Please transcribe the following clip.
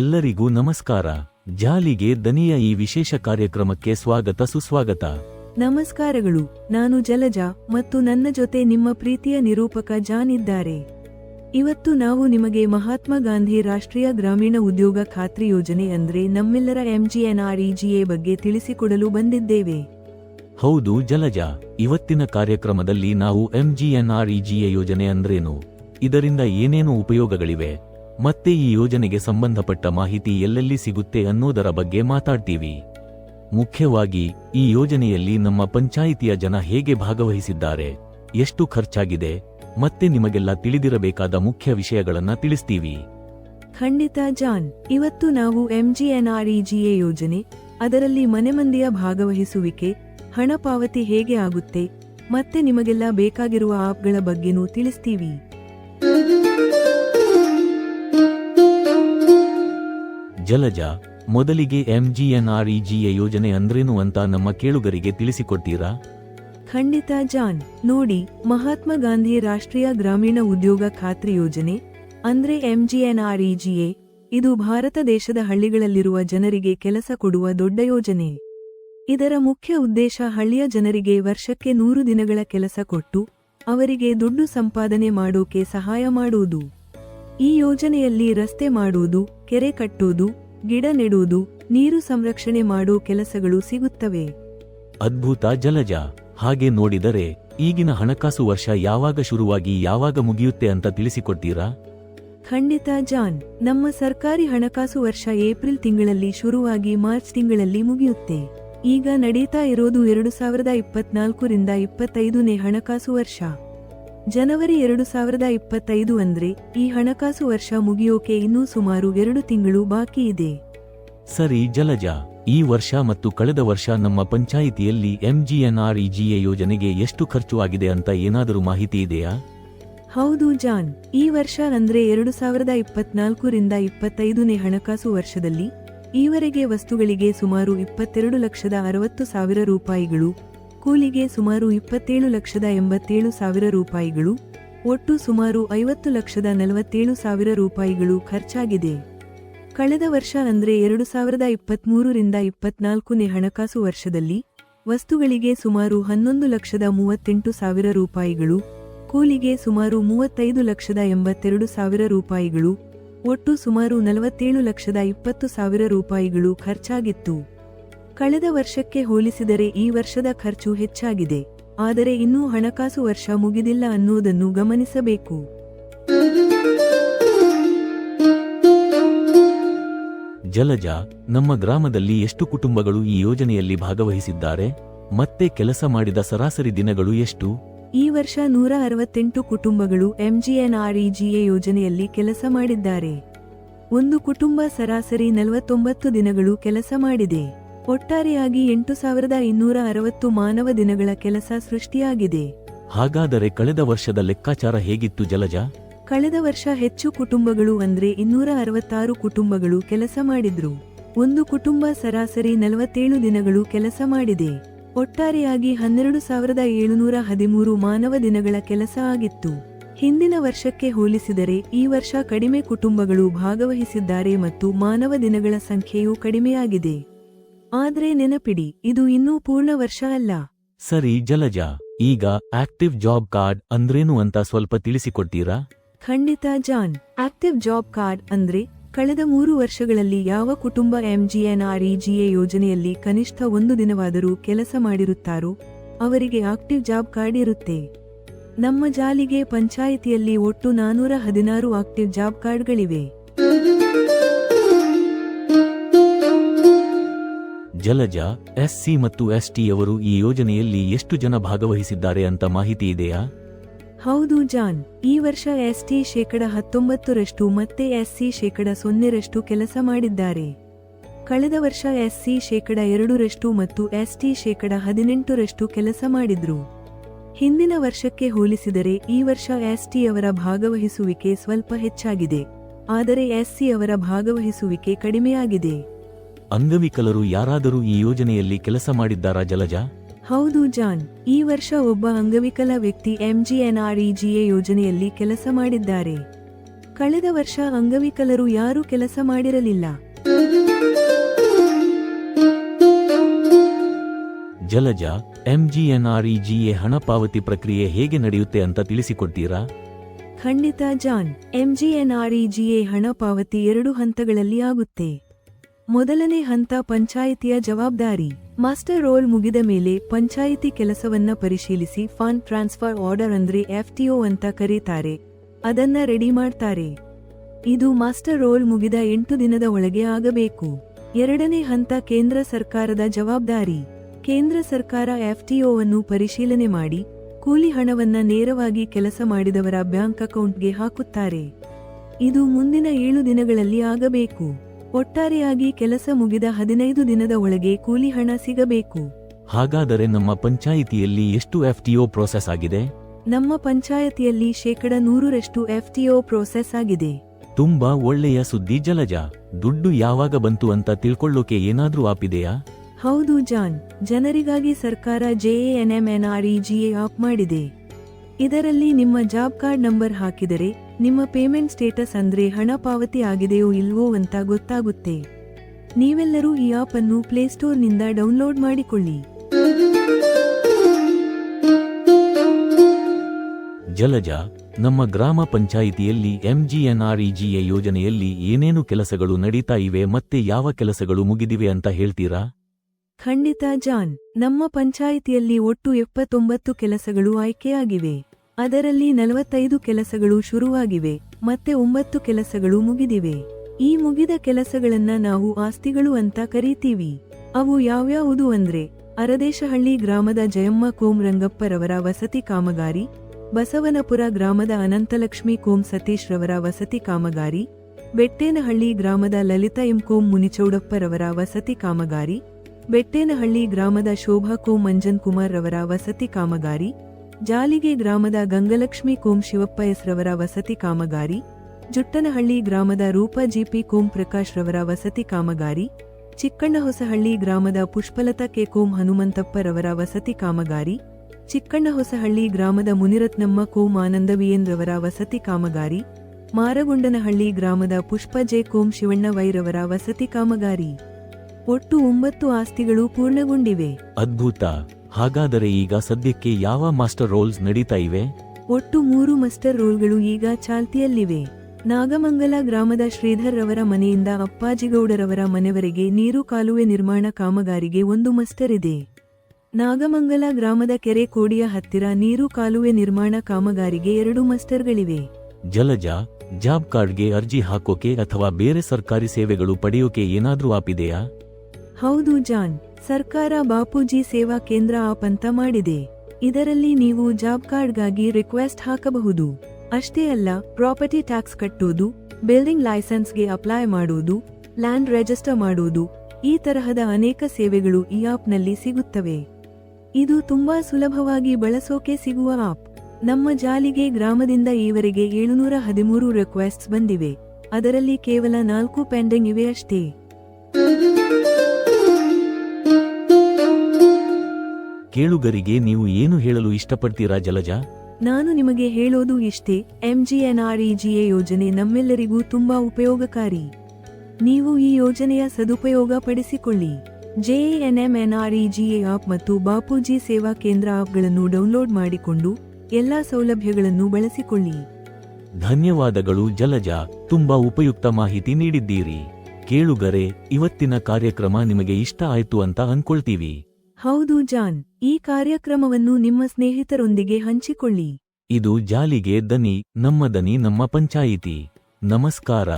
ಎಲ್ಲರಿಗೂ ನಮಸ್ಕಾರ. ಜಾಲಿಗೆ ದನಿಯ ಈ ವಿಶೇಷ ಕಾರ್ಯಕ್ರಮಕ್ಕೆ ಸ್ವಾಗತ ಸುಸ್ವಾಗತ. ನಮಸ್ಕಾರಗಳು. ನಾನು ಜಲಜ ಮತ್ತು ನನ್ನ ಜೊತೆ ನಿಮ್ಮ ಪ್ರೀತಿಯ ನಿರೂಪಕ ಜಾನ್ ಇದ್ದಾರೆ ಇವತ್ತು ನಾವು ನಿಮಗೆ ಮಹಾತ್ಮ ಗಾಂಧಿ ರಾಷ್ಟ್ರೀಯ ಗ್ರಾಮೀಣ ಉದ್ಯೋಗ ಖಾತ್ರಿ ಯೋಜನೆ ಅಂದ್ರೆ ನಮ್ಮೆಲ್ಲರ ಎಂಜಿಎನ್ಆರ್ಇಜಿಎ ಬಗ್ಗೆ ತಿಳಿಸಿಕೊಡಲು ಬಂದಿದ್ದೇವೆ. ಹೌದು ಜಲಜ. ಇವತ್ತಿನ ಕಾರ್ಯಕ್ರಮದಲ್ಲಿ ನಾವು ಎಂಜಿಎನ್ಆರ್ಇಜಿಎ ಯೋಜನೆ ಅಂದ್ರೇನು? ಇದರಿಂದ ಏನೇನು ಉಪಯೋಗಗಳಿವೆ? ಮತ್ತೆ ಈ ಯೋಜನೆಗೆ ಸಂಬಂಧಪಟ್ಟ ಮಾಹಿತಿ ಎಲ್ಲೆಲ್ಲಿ ಸಿಗುತ್ತೆ ಅನ್ನೋದರ ಬಗ್ಗೆ ಮಾತಾಡ್ತೀವಿ. ಮುಖ್ಯವಾಗಿ, ಈ ಯೋಜನೆಯಲ್ಲಿ ನಮ್ಮ ಪಂಚಾಯಿತಿಯ ಜನ ಹೇಗೆ ಭಾಗವಹಿಸಿದ್ದಾರೆ, ಎಷ್ಟು ಖರ್ಚಾಗಿದೆ, ಮತ್ತೆ ನಿಮಗೆಲ್ಲ ತಿಳಿದಿರಬೇಕಾದ ಮುಖ್ಯ ವಿಷಯಗಳನ್ನ ತಿಳಿಸ್ತೀವಿ. ಖಂಡಿತ ಜಾನ್, ಇವತ್ತು ನಾವು ಎಂಜಿಎನ್ಆರ್ಇಜಿಎ ಯೋಜನೆ, ಅದರಲ್ಲಿ ಮನೆ ಮಂದಿಯ ಭಾಗವಹಿಸುವಿಕೆ, ಹಣ ಪಾವತಿ ಹೇಗೆ ಆಗುತ್ತೆ, ಮತ್ತೆ ನಿಮಗೆಲ್ಲ ಬೇಕಾಗಿರುವ ಆಪ್ಗಳ ಬಗ್ಗೆನೂ ತಿಳಿಸ್ತೀವಿ. ಜಲಜ, ಮೊದಲಿಗೆ ಎಂಜಿಎನ್ಆರ್ಇಜಿಯ ಯೋಜನೆ ಅಂದ್ರೇನು ಅಂತ ನಮ್ಮ ಕೇಳುಗರಿಗೆ ತಿಳಿಸಿಕೊಡ್ತೀರಾ? ಖಂಡಿತ ಜಾನ್. ನೋಡಿ, ಮಹಾತ್ಮ ಗಾಂಧಿ ರಾಷ್ಟ್ರೀಯ ಗ್ರಾಮೀಣ ಉದ್ಯೋಗ ಖಾತ್ರಿ ಯೋಜನೆ, ಅಂದ್ರೆ ಎಂಜಿಎನ್ಆರ್ಇಜಿಎ ಇದು ಭಾರತ ದೇಶದ ಹಳ್ಳಿಗಳಲ್ಲಿರುವ ಜನರಿಗೆ ಕೆಲಸ ಕೊಡುವ ದೊಡ್ಡ ಯೋಜನೆ. ಇದರ ಮುಖ್ಯ ಉದ್ದೇಶ ಹಳ್ಳಿಯ ಜನರಿಗೆ ವರ್ಷಕ್ಕೆ ನೂರು ದಿನಗಳ ಕೆಲಸ ಕೊಟ್ಟು, ಅವರಿಗೆ ದುಡ್ಡು ಸಂಪಾದನೆ ಮಾಡೋಕೆ ಸಹಾಯ ಮಾಡುವುದು. ಈ ಯೋಜನೆಯಲ್ಲಿ ರಸ್ತೆ ಮಾಡುವುದು ಕೆರೆ ಕಟ್ಟುವುದು ಗಿಡ ನೆಡುವುದು ನೀರು ಸಂರಕ್ಷಣೆ ಮಾಡೋ ಕೆಲಸಗಳು ಸಿಗುತ್ತವೆ. ಅದ್ಭುತ ಜಲಜ. ಹಾಗೆ ನೋಡಿದರೆ ಈಗಿನ ಹಣಕಾಸು ವರ್ಷ ಯಾವಾಗ ಶುರುವಾಗಿ ಯಾವಾಗ ಮುಗಿಯುತ್ತೆ ಅಂತ ತಿಳಿಸಿಕೊಡ್ತೀರಾ? ಖಂಡಿತ ಜಾನ್. ನಮ್ಮ ಸರ್ಕಾರಿ ಹಣಕಾಸು ವರ್ಷ ಏಪ್ರಿಲ್ ತಿಂಗಳಲ್ಲಿ ಶುರುವಾಗಿ ಮಾರ್ಚ್ ತಿಂಗಳಲ್ಲಿ ಮುಗಿಯುತ್ತೆ. ಈಗ ನಡೀತಾ ಇರೋದು ಎರಡು ಸಾವಿರದ ಇಪ್ಪತ್ನಾಲ್ಕರಿಂದ ಇಪ್ಪತ್ತೈದನೇ ಹಣಕಾಸು ವರ್ಷ. ಜನವರಿ ಎರಡು ಸಾವಿರದ ಇಪ್ಪತ್ತೈದು ಅಂದ್ರೆ ಈ ಹಣಕಾಸು ವರ್ಷ ಮುಗಿಯೋಕೆ ಇನ್ನೂ ಸುಮಾರು ಎರಡು ತಿಂಗಳು ಬಾಕಿ ಇದೆ. ಸರಿ ಜಲಜ ಈ ವರ್ಷ ಮತ್ತು ಕಳೆದ ವರ್ಷ ನಮ್ಮ ಪಂಚಾಯಿತಿಯಲ್ಲಿ ಎಂಜಿಎನ್ಆರ್ಇಜಿಎ ಯೋಜನೆಗೆ ಎಷ್ಟು ಖರ್ಚು ಆಗಿದೆ ಅಂತ ಏನಾದರೂ ಮಾಹಿತಿ ಇದೆಯಾ? ಹೌದು ಜಾನ್ ಈ ವರ್ಷ ಅಂದ್ರೆ ಎರಡು ಸಾವಿರದ ಇಪ್ಪತ್ನಾಲ್ಕರಿಂದ ಇಪ್ಪತ್ತೈದನೇ ಹಣಕಾಸು ವರ್ಷದಲ್ಲಿ ಈವರೆಗೆ ವಸ್ತುಗಳಿಗೆ ಸುಮಾರು ಇಪ್ಪತ್ತೆರಡು ಲಕ್ಷದ ಅರವತ್ತು ಸಾವಿರ ರೂಪಾಯಿಗಳು ಕೂಲಿಗೆ ಸುಮಾರು ಇಪ್ಪತ್ತೇಳು ಲಕ್ಷದ ಎಂಬತ್ತೇಳು ಸಾವಿರ ರೂಪಾಯಿಗಳು, ಒಟ್ಟು ಸುಮಾರು ಐವತ್ತು ಲಕ್ಷದ ನಲವತ್ತೇಳು ಸಾವಿರ ರೂಪಾಯಿಗಳು ಖರ್ಚಾಗಿದೆ. ಕಳೆದ ವರ್ಷ ಅಂದರೆ ಎರಡು ಸಾವಿರದ ಇಪ್ಪತ್ಮೂರರಿಂದ ಇಪ್ಪತ್ನಾಲ್ಕನೇ ಹಣಕಾಸು ವರ್ಷದಲ್ಲಿ, ವಸ್ತುಗಳಿಗೆ ಸುಮಾರು ಹನ್ನೊಂದು ಲಕ್ಷದ ಮೂವತ್ತೆಂಟು ಸಾವಿರ ರೂಪಾಯಿಗಳು, ಕೂಲಿಗೆ ಸುಮಾರು ಮೂವತ್ತೈದು ಲಕ್ಷದ ಎಂಬತ್ತೆರಡು ಸಾವಿರ ರೂಪಾಯಿಗಳು, ಒಟ್ಟು ಸುಮಾರು ನಲವತ್ತೇಳು ಲಕ್ಷದ ಇಪ್ಪತ್ತು ಸಾವಿರ ರೂಪಾಯಿಗಳು ಖರ್ಚಾಗಿತ್ತು. ಕಳೆದ ವರ್ಷಕ್ಕೆ ಹೋಲಿಸಿದರೆ ಈ ವರ್ಷದ ಖರ್ಚು ಹೆಚ್ಚಾಗಿದೆ. ಆದರೆ ಇನ್ನೂ ಹಣಕಾಸು ವರ್ಷ ಮುಗಿದಿಲ್ಲ ಅನ್ನುವುದನ್ನು ಗಮನಿಸಬೇಕು. ಜಲಜ ನಮ್ಮ ಗ್ರಾಮದಲ್ಲಿ ಎಷ್ಟು ಕುಟುಂಬಗಳು ಈ ಯೋಜನೆಯಲ್ಲಿ ಭಾಗವಹಿಸಿದ್ದಾರೆ? ಮತ್ತೆ ಕೆಲಸ ಮಾಡಿದ ಸರಾಸರಿ ದಿನಗಳು ಎಷ್ಟು? ಈ ವರ್ಷ ನೂರ ಅರವತ್ತೆಂಟು ಕುಟುಂಬಗಳು ಎಂಜಿಎನ್ಆರ್ಇಜಿಎ ಯೋಜನೆಯಲ್ಲಿ ಕೆಲಸ ಮಾಡಿದ್ದಾರೆ. ಒಂದು ಕುಟುಂಬ ಸರಾಸರಿ ನಲವತ್ತೊಂಬತ್ತು ದಿನಗಳು ಕೆಲಸ ಮಾಡಿದೆ. ಒಟ್ಟಾರೆಯಾಗಿ ಎಂಟು ಸಾವಿರದ ಇನ್ನೂರ ಅರವತ್ತು ಮಾನವ ದಿನಗಳ ಕೆಲಸ ಸೃಷ್ಟಿಯಾಗಿದೆ. ಹಾಗಾದರೆ ಕಳೆದ ವರ್ಷದ ಲೆಕ್ಕಾಚಾರ ಹೇಗಿತ್ತು ಜಲಜ? ಕಳೆದ ವರ್ಷ ಹೆಚ್ಚು ಕುಟುಂಬಗಳು ಅಂದ್ರೆ ಇನ್ನೂರ ಅರವತ್ತಾರು ಕುಟುಂಬಗಳು ಕೆಲಸ ಮಾಡಿದ್ರು. ಒಂದು ಕುಟುಂಬ ಸರಾಸರಿ ನಲವತ್ತೇಳು ದಿನಗಳು ಕೆಲಸ ಮಾಡಿದೆ. ಒಟ್ಟಾರೆಯಾಗಿ ಹನ್ನೆರಡು ಸಾವಿರದ ಏಳುನೂರ ಹದಿಮೂರು ಮಾನವ ದಿನಗಳ ಕೆಲಸ ಆಗಿತ್ತು. ಹಿಂದಿನ ವರ್ಷಕ್ಕೆ ಹೋಲಿಸಿದರೆ ಈ ವರ್ಷ ಕಡಿಮೆ ಕುಟುಂಬಗಳು ಭಾಗವಹಿಸಿದ್ದಾರೆ ಮತ್ತು ಮಾನವ ದಿನಗಳ ಸಂಖ್ಯೆಯೂ ಕಡಿಮೆಯಾಗಿದೆ. ಆದ್ರೆ ನೆನಪಿಡಿ ಇದು ಇನ್ನೂ ಪೂರ್ಣ ವರ್ಷ ಅಲ್ಲ. ಸರಿ ಜಲಜ ಈಗ ಆಕ್ಟಿವ್ ಜಾಬ್ ಕಾರ್ಡ್ ಅಂದ್ರೇನು ಅಂತ ಸ್ವಲ್ಪ ತಿಳಿಸಿಕೊಡ್ತೀರಾ? ಖಂಡಿತ ಜಾನ್. ಆಕ್ಟಿವ್ ಜಾಬ್ ಕಾರ್ಡ್ ಅಂದ್ರೆ ಕಳೆದ ಮೂರು ವರ್ಷಗಳಲ್ಲಿ ಯಾವ ಕುಟುಂಬ ಎಂಜಿಎನ್ಆರ್ಇಜಿಎ ಯೋಜನೆಯಲ್ಲಿ ಕನಿಷ್ಠ ಒಂದು ದಿನವಾದರೂ ಕೆಲಸ ಮಾಡಿರುತ್ತಾರೋ ಅವರಿಗೆ ಆಕ್ಟಿವ್ ಜಾಬ್ ಕಾರ್ಡ್ ಇರುತ್ತೆ. ನಮ್ಮ ಜಾಲಿಗೆ ಪಂಚಾಯಿತಿಯಲ್ಲಿ ಒಟ್ಟು ನಾನೂರ ಹದಿನಾರು ಆಕ್ಟಿವ್ ಜಾಬ್ ಕಾರ್ಡ್ಗಳಿವೆ. ಜಲಜ ಎಸ್ಸಿ ಮತ್ತು ಎಸ್ಟಿ ಅವರು ಈ ಯೋಜನೆಯಲ್ಲಿ ಎಷ್ಟು ಜನ ಭಾಗವಹಿಸಿದ್ದಾರೆ ಅಂತ ಮಾಹಿತಿ ಇದೆಯಾ? ಹೌದು ಜಾನ್, ಈ ವರ್ಷ ಎಸ್ಟಿ ಶೇಕಡ ಹತ್ತೊಂಬತ್ತರಷ್ಟು ಮತ್ತೆ ಎಸ್ಸಿ ಶೇಕಡ ಸೊನ್ನೆರಷ್ಟು ಕೆಲಸ ಮಾಡಿದ್ದಾರೆ. ಕಳೆದ ವರ್ಷ ಎಸ್ಸಿ ಶೇಕಡ ಎರಡರಷ್ಟು ಮತ್ತು ಎಸ್ಟಿ ಶೇಕಡ ಹದಿನೆಂಟರಷ್ಟು ಕೆಲಸ ಮಾಡಿದ್ರು. ಹಿಂದಿನ ವರ್ಷಕ್ಕೆ ಹೋಲಿಸಿದರೆ ಈ ವರ್ಷ ಎಸ್ಟಿ ಅವರ ಭಾಗವಹಿಸುವಿಕೆ ಸ್ವಲ್ಪ ಹೆಚ್ಚಾಗಿದೆ, ಆದರೆ ಎಸ್ಸಿ ಅವರ ಭಾಗವಹಿಸುವಿಕೆ ಕಡಿಮೆಯಾಗಿದೆ. ಅಂಗವಿಕಲರು ಯಾರಾದರೂ ಈ ಯೋಜನೆಯಲ್ಲಿ ಕೆಲಸ ಮಾಡಿದ್ದಾರಾ ಜಲಜಾ? ಹೌದು ಜಾನ್ ಈ ವರ್ಷ ಒಬ್ಬ ಅಂಗವಿಕಲ ವ್ಯಕ್ತಿ ಎಂಜಿಎನ್ಆರ್ಇಜಿಎ ಯೋಜನೆಯಲ್ಲಿ ಕೆಲಸ ಮಾಡಿದ್ದಾರೆ. ಕಳೆದ ವರ್ಷ ಅಂಗವಿಕಲರು ಯಾರೂ ಕೆಲಸ ಮಾಡಿರಲಿಲ್ಲ. ಜಲಜಾ ಎಂಜಿಎನ್ಆರ್ಇಜಿಎ ಹಣ ಪಾವತಿ ಪ್ರಕ್ರಿಯೆ ಹೇಗೆ ನಡೆಯುತ್ತೆ ಅಂತ ತಿಳಿಸಿಕೊಡ್ತೀರಾ? ಖಂಡಿತ ಜಾನ್ ಎಂಜಿಎನ್ಆರ್ಇಜಿಎ ಹಣ ಪಾವತಿ ಎರಡು ಹಂತಗಳಲ್ಲಿ ಆಗುತ್ತೆ. ಮೊದಲನೇ ಹಂತ ಪಂಚಾಯಿತಿಯ ಜವಾಬ್ದಾರಿ. ಮಾಸ್ಟರ್ ರೋಲ್ ಮುಗಿದ ಮೇಲೆ ಪಂಚಾಯಿತಿ ಕೆಲಸವನ್ನ ಪರಿಶೀಲಿಸಿ ಫಂಡ್ ಟ್ರಾನ್ಸ್ಫರ್ ಆರ್ಡರ್ ಅಂದ್ರೆ ಎಫ್ಟಿಒ ಅಂತ ಕರೀತಾರೆ. ಅದನ್ನ ರೆಡಿ ಮಾಡ್ತಾರೆ. ಇದು ಮಾಸ್ಟರ್ ರೋಲ್ ಮುಗಿದ ಎಂಟು ದಿನದ ಒಳಗೆ ಆಗಬೇಕು. ಎರಡನೇ ಹಂತ ಕೇಂದ್ರ ಸರ್ಕಾರದ ಜವಾಬ್ದಾರಿ. ಕೇಂದ್ರ ಸರ್ಕಾರ ಎಫ್ಟಿಒವನ್ನು ಪರಿಶೀಲನೆ ಮಾಡಿ, ಕೂಲಿ ಹಣವನ್ನ ನೇರವಾಗಿ ಕೆಲಸ ಮಾಡಿದವರ ಬ್ಯಾಂಕ್ ಅಕೌಂಟ್ಗೆ ಹಾಕುತ್ತಾರೆ. ಇದು ಮುಂದಿನ ಏಳು ದಿನಗಳಲ್ಲಿ ಆಗಬೇಕು. ಒಟ್ಟಾರೆಯಾಗಿ ಕೆಲಸ ಮುಗಿದ ಹದಿನೈದು ದಿನದ ಒಳಗೆ ಕೂಲಿ ಹಣ ಸಿಗಬೇಕು. ಹಾಗಾದರೆ ನಮ್ಮ ಪಂಚಾಯಿತಿಯಲ್ಲಿ ಎಷ್ಟು ಎಫ್ಟಿಒ ಪ್ರೋಸೆಸ್ ಆಗಿದೆ? ನಮ್ಮ ಪಂಚಾಯತಿಯಲ್ಲಿ ಶೇಕಡ ನೂರರಷ್ಟು ಎಫ್ಟಿಒ ಪ್ರೋಸೆಸ್ ಆಗಿದೆ. ತುಂಬಾ ಒಳ್ಳೆಯ ಸುದ್ದಿ ಜಲಜ. ದುಡ್ಡು ಯಾವಾಗ ಬಂತು ಅಂತ ತಿಳ್ಕೊಳ್ಳೋಕೆ ಏನಾದ್ರೂ ಆಪಿದೆಯಾ? ಹೌದು ಜಾನ್ ಜನರಿಗಾಗಿ ಸರ್ಕಾರ ಜೆಎಎನ್ಎಂಎನ್ಆರ್ಇಜಿಎ ಆಪ್ ಮಾಡಿದೆ. ಇದರಲ್ಲಿ ನಿಮ್ಮ ಜಾಬ್ ಕಾರ್ಡ್ ನಂಬರ್ ಹಾಕಿದರೆ ನಿಮ್ಮ ಪೇಮೆಂಟ್ ಸ್ಟೇಟಸ್ ಅಂದ್ರೆ ಹಣ ಪಾವತಿ ಆಗಿದೆಯೋ ಇಲ್ವೋ ಅಂತ ಗೊತ್ತಾಗುತ್ತೆ. ನೀವೆಲ್ಲರೂ ಈ ಆಪ್ ಅನ್ನು ಪ್ಲೇಸ್ಟೋರ್ನಿಂದ ಡೌನ್ಲೋಡ್ ಮಾಡಿಕೊಳ್ಳಿ. ಜಲಜ ನಮ್ಮ ಗ್ರಾಮ ಪಂಚಾಯಿತಿಯಲ್ಲಿ ಎಂಜಿಎನ್ಆರ್ಇಜಿಎ ಯೋಜನೆಯಲ್ಲಿ ಏನೇನು ಕೆಲಸಗಳು ನಡೀತಾ ಇವೆ ಮತ್ತೆ ಯಾವ ಕೆಲಸಗಳು ಮುಗಿದಿವೆ ಅಂತ ಹೇಳ್ತೀರಾ? ಖಂಡಿತ ಜಾನ್ ನಮ್ಮ ಪಂಚಾಯಿತಿಯಲ್ಲಿ ಒಟ್ಟು ಎಪ್ಪತ್ತೊಂಬತ್ತು ಕೆಲಸಗಳು ಆಯ್ಕೆಯಾಗಿವೆ. ಅದರಲ್ಲಿ ನಲವತ್ತೈದು ಕೆಲಸಗಳು ಶುರುವಾಗಿವೆ, ಮತ್ತೆ ಒಂಬತ್ತು ಕೆಲಸಗಳು ಮುಗಿದಿವೆ. ಈ ಮುಗಿದ ಕೆಲಸಗಳನ್ನ ನಾವು ಆಸ್ತಿಗಳು ಅಂತ ಕರೀತೀವಿ. ಅವು ಯಾವ್ಯಾವುದು ಅಂದ್ರೆ, ಅರದೇಶಹಳ್ಳಿ ಗ್ರಾಮದ ಜಯಮ್ಮ ಕೋಂ ರಂಗಪ್ಪರವರ ವಸತಿ ಕಾಮಗಾರಿ, ಬಸವನಪುರ ಗ್ರಾಮದ ಅನಂತಲಕ್ಷ್ಮಿ ಕೋಂ ಸತೀಶ್ ರವರ ವಸತಿ ಕಾಮಗಾರಿ, ಬೆಟ್ಟೇನಹಳ್ಳಿ ಗ್ರಾಮದ ಲಲಿತಾ ಎಂ ಕೋಂ ಮುನಿಚೌಡಪ್ಪರವರ ವಸತಿ ಕಾಮಗಾರಿ, ಬೆಟ್ಟೇನಹಳ್ಳಿ ಗ್ರಾಮದ ಶೋಭಾ ಕೋಂ ಮಂಜನ್ ಕುಮಾರ್ ರವರ ವಸತಿ ಕಾಮಗಾರಿ ಜಾಲಿಗೆ ಗ್ರಾಮದ ಗಂಗಲಕ್ಷ್ಮಿ ಕೋಂ ಶಿವಪ್ಪ ಎಸ್ ರವರ ವಸತಿ ಕಾಮಗಾರಿ, ಜುಟ್ಟನಹಳ್ಳಿ ಗ್ರಾಮದ ರೂಪ ಜಿಪಿ ಕೋಂ ಪ್ರಕಾಶ್ ರವರ ವಸತಿ ಕಾಮಗಾರಿ, ಚಿಕ್ಕಣ್ಣಹೊಸಹಳ್ಳಿ ಗ್ರಾಮದ ಪುಷ್ಪಲತಾ ಕೆ ಕೋಂ ಹನುಮಂತಪ್ಪರವರ ವಸತಿ ಕಾಮಗಾರಿ, ಚಿಕ್ಕಣ್ಣಹೊಸಹಳ್ಳಿ ಗ್ರಾಮದ ಮುನಿರತ್ನಮ್ಮ ಕೋಂ ಆನಂದ ರವರ ವಸತಿ ಕಾಮಗಾರಿ, ಮಾರಗೊಂಡನಹಳ್ಳಿ ಗ್ರಾಮದ ಪುಷ್ಪ ಜೆ ಕೋಂ ಶಿವಣ್ಣ ವೈರವರ ವಸತಿ ಕಾಮಗಾರಿ. ಒಟ್ಟು ಒಂಬತ್ತು ಆಸ್ತಿಗಳು ಪೂರ್ಣಗೊಂಡಿವೆ. ಅದ್ಭುತ. ಹಾಗಾದರೆ ಈಗ ಸದ್ಯಕ್ಕೆ ಯಾವ ಮಾಸ್ಟರ್ ರೋಲ್ಸ್ ನಡೀತಾ ಇವೆ? ಒಟ್ಟು ಮೂರು ಮಾಸ್ಟರ್ ರೋಲ್ಗಳು ಈಗ ಚಾಲ್ತಿಯಲ್ಲಿವೆ. ನಾಗಮಂಗಲ ಗ್ರಾಮದ ಶ್ರೀಧರ್ ರವರ ಮನೆಯಿಂದ ಅಪ್ಪಾಜಿಗೌಡರವರ ಮನೆವರೆಗೆ ನೀರು ಕಾಲುವೆ ನಿರ್ಮಾಣ ಕಾಮಗಾರಿಗೆ ಒಂದು ಮಸ್ಟರ್ ಇದೆ. ನಾಗಮಂಗಲ ಗ್ರಾಮದ ಕೆರೆ ಕೋಡಿಯ ಹತ್ತಿರ ನೀರು ಕಾಲುವೆ ನಿರ್ಮಾಣ ಕಾಮಗಾರಿಗೆ ಎರಡು ಮಸ್ಟರ್ಗಳಿವೆ. ಜಲಜ ಜಾಬ್ ಕಾರ್ಡ್ಗೆ ಅರ್ಜಿ ಹಾಕೋಕೆ ಅಥವಾ ಬೇರೆ ಸರ್ಕಾರಿ ಸೇವೆಗಳು ಪಡೆಯೋಕೆ ಏನಾದ್ರೂ ಆಪಿದೆಯಾ? ಹೌದು ಜಾನ್. ಸರ್ಕಾರ ಬಾಪೂಜಿ ಸೇವಾ ಕೇಂದ್ರ ಆಪ್ ಅಂತ ಮಾಡಿದೆ. ಇದರಲ್ಲಿ ನೀವು ಜಾಬ್ ಕಾರ್ಡ್ಗಾಗಿ ರಿಕ್ವೆಸ್ಟ್ ಹಾಕಬಹುದು. ಅಷ್ಟೇ ಅಲ್ಲ, ಪ್ರಾಪರ್ಟಿ ಟ್ಯಾಕ್ಸ್ ಕಟ್ಟುವುದು ಬಿಲ್ಡಿಂಗ್ ಲೈಸೆನ್ಸ್ಗೆ ಅಪ್ಲೈ ಮಾಡುವುದು ಲ್ಯಾಂಡ್ ರಿಜಿಸ್ಟರ್ ಮಾಡುವುದು ಈ ತರಹದ ಅನೇಕ ಸೇವೆಗಳು ಈ ಆಪ್ನಲ್ಲಿ ಸಿಗುತ್ತವೆ. ಇದು ತುಂಬಾ ಸುಲಭವಾಗಿ ಬಳಸೋಕೆ ಸಿಗುವ ಆಪ್. ನಮ್ಮ ಜಾಲಿಗೆ ಗ್ರಾಮದಿಂದ ಈವರೆಗೆ ಏಳುನೂರ ಹದಿಮೂರು ರಿಕ್ವೆಸ್ಟ್ಸ್ ಬಂದಿವೆ. ಅದರಲ್ಲಿ ಕೇವಲ ನಾಲ್ಕು ಪೆಂಡಿಂಗ್ ಇವೆ ಅಷ್ಟೇ. ಕೇಳುಗರಿಗೆ ನೀವು ಏನು ಹೇಳಲು ಇಷ್ಟಪಡ್ತೀರಾ ಜಲಜ? ನಾನು ನಿಮಗೆ ಹೇಳೋದು ಇಷ್ಟೇ ಎಂಜಿಎನ್ಆರ್ಇಜಿಎ ಯೋಜನೆ ನಮ್ಮೆಲ್ಲರಿಗೂ ತುಂಬಾ ಉಪಯೋಗಕಾರಿ. ನೀವು ಈ ಯೋಜನೆಯ ಸದುಪಯೋಗ ಪಡಿಸಿಕೊಳ್ಳಿ. ಜೆಎನ್ಎಂಎನ್ಆರ್ಇಜಿಎ ಆಪ್ ಮತ್ತು ಬಾಪೂಜಿ ಸೇವಾ ಕೇಂದ್ರ ಆಪ್ಗಳನ್ನು ಡೌನ್ಲೋಡ್ ಮಾಡಿಕೊಂಡು ಎಲ್ಲಾ ಸೌಲಭ್ಯಗಳನ್ನು ಬಳಸಿಕೊಳ್ಳಿ. ಧನ್ಯವಾದಗಳು ಜಲಜ ತುಂಬಾ ಉಪಯುಕ್ತ ಮಾಹಿತಿ ನೀಡಿದ್ದೀರಿ. ಕೇಳುಗರೆ ಇವತ್ತಿನ ಕಾರ್ಯಕ್ರಮ ನಿಮಗೆ ಇಷ್ಟ ಆಯ್ತು ಅಂತ ಅನ್ಕೊಳ್ತೀವಿ. ಹೌದು ಜಾನ್, ಈ ಕಾರ್ಯಕ್ರಮವನ್ನು ನಿಮ್ಮ ಸ್ನೇಹಿತರೊಂದಿಗೆ ಹಂಚಿಕೊಳ್ಳಿ. ಇದು ಜಾಲಿಗೆ ದನಿ, ನಮ್ಮ ದನಿ, ನಮ್ಮ ಪಂಚಾಯಿತಿ. ನಮಸ್ಕಾರ.